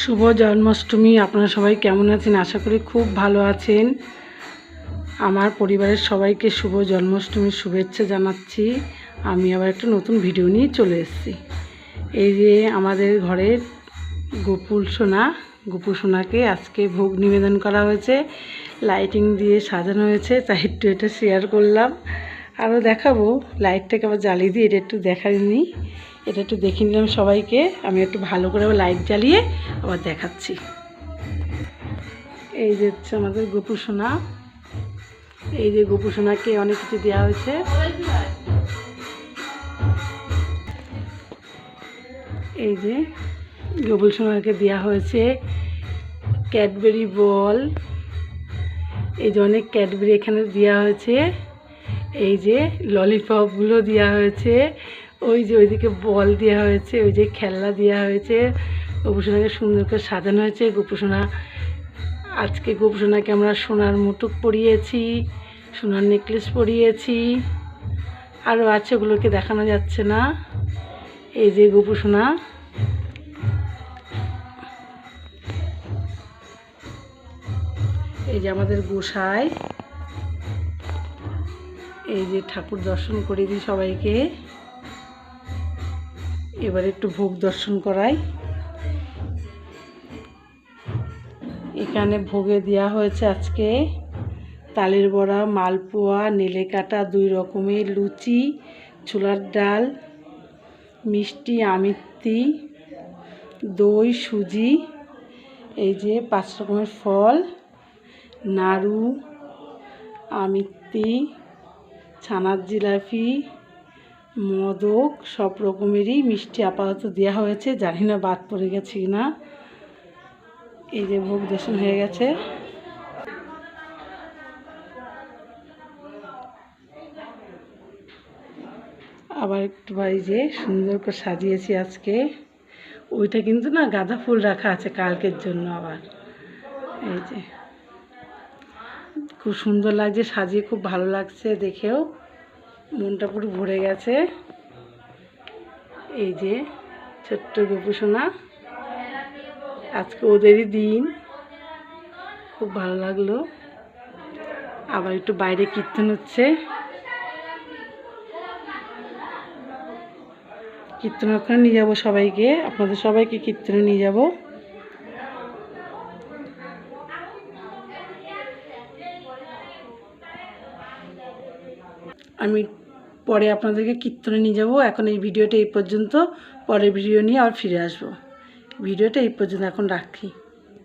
শুভ জন্মাষ্টমী। আপনারা সবাই কেমন আছেন? আশা করি খুব ভালো আছেন। আমার পরিবারের সবাইকে শুভ জন্মাষ্টমীর শুভেচ্ছা জানাচ্ছি। আমি আবার একটা নতুন ভিডিও নিয়ে চলে এসেছি। এই যে আমাদের ঘরের গোপুল সোনা, গোপুল সোনাকে আজকে ভোগ নিবেদন করা হয়েছে। লাইটিং দিয়ে সাজানো হয়েছে, তাই একটু এটা শেয়ার করলাম। আরও দেখাবো। লাইটটাকে আবার জ্বালিয়ে দিয়ে এটা একটু দেখাইনি এটা একটু দেখিয়ে নিলাম সবাইকে। আমি একটু ভালো করে লাইট জ্বালিয়ে আবার দেখাচ্ছি। এই যে হচ্ছে আমাদের গোপু সোনা এই যে গোপু সোনাকে অনেক কিছু দেওয়া হয়েছে। এই যে গোপুল সোনাকে দেওয়া হয়েছে ক্যাডবেরি বল। এই যে অনেক ক্যাডবেরি এখানে দেওয়া হয়েছে। এই যে ললিপপগুলো দেওয়া হয়েছে, ওই যে ওইদিকে বল দেওয়া হয়েছে, ওই যে খেলনা দেওয়া হয়েছে। গোপুসোনাকে সুন্দর করে সাজানো হয়েছে। গোপুসোনা, আজকে গোপুসোনাকে আমরা সোনার মুটুক পরিয়েছি, সোনার নেকলেস পরিয়েছি। আরও আছে, ওগুলোকে দেখানো যাচ্ছে না। এই যে গোপুসোনা। এই যে আমাদের গোসাই। এই যে ঠাকুর দর্শন করে দিই সবাইকে। এবার একটু ভোগ দর্শন করাই। এখানে ভোগে দেওয়া হয়েছে আজকে তালের বড়া, মালপোয়া, নেলে কাটা, দুই রকমের লুচি, ছোলার ডাল, মিষ্টি, আমিত্তি, দই, সুজি, এই যে পাঁচ রকমের ফল, নাড়ু, আমিত্তি ছানার জিলাপি, মোদক, সব রকমেরই মিষ্টি আপাতত দেওয়া হয়েছে। জানি না বাদ পড়ে গেছে না এই যে ভোগ দর্শন হয়ে গেছে। আবার একটু বাড়ি যে সুন্দর করে সাজিয়েছি আজকে। ওইটা কিন্তু না গাঁদা ফুল রাখা আছে কালকের জন্য আবার। এই যে। খুব সুন্দর লাগছে, সাজিয়ে খুব ভালো লাগছে দেখেও। মনটা পুরো ভরে গেছে। এই যে ছোট্ট গোপুসোনা। আজকে ওদেরই দিন। খুব ভালো লাগল। আবার একটু বাইরে কীর্তন হচ্ছে। কীর্তন ওখানে নিয়ে যাব সবাইকে। আপনাদের সবাইকে কীর্তনে নিয়ে যাব। আমি পরে আপনাদেরকে কীর্তনে নিয়ে যাব। এখন এই ভিডিওটা এই পর্যন্ত। পরের ভিডিও নিয়ে আবার ফিরে আসব। ভিডিওটা এই পর্যন্ত, এখন রাখি